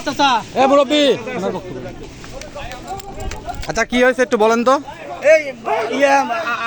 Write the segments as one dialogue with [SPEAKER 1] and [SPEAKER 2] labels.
[SPEAKER 1] এ মুরব্বী আচ্ছা কি হয়েছে একটু বলেন তো
[SPEAKER 2] এই ইয়ে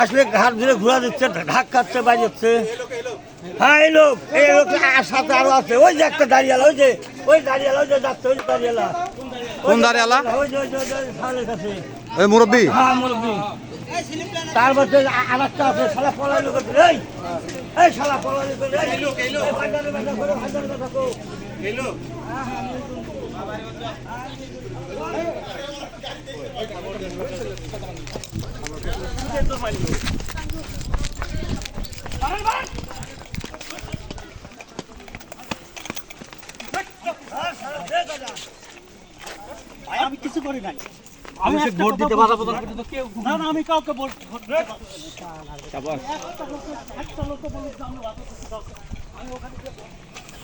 [SPEAKER 2] আসলে ঘাট ধরে ঘোরা দিচ্ছে ঢাক খাচ্ছে বাজাচ্ছে হ্যাঁ এই লোক এই লোক সাথে আরও আছে ওই যে একটা দাঁড়িয়ালা ওই যে ওই দাঁড়িয়ালা ওই যে যাচ্ছে ওই যে দাঁড়িয়ালা
[SPEAKER 1] কোন দাঁড়িয়ালা?
[SPEAKER 2] ওই যে ওই যে কাছে
[SPEAKER 1] ওই মুরব্বী
[SPEAKER 2] হ্যাঁ মুরব্বী তার মধ্যে আর একটা আছে শালা পলাই লোক এই এই শালা পলাই লোক এই লোক এই লোক হাজারে কথা করো হাজারে কথা করো এই লোক
[SPEAKER 3] আমি কিছু করি নাই আমি ভোট দিতে পারব না না আমি কাউকে ভোট। একটা লোক। আমি ওখানে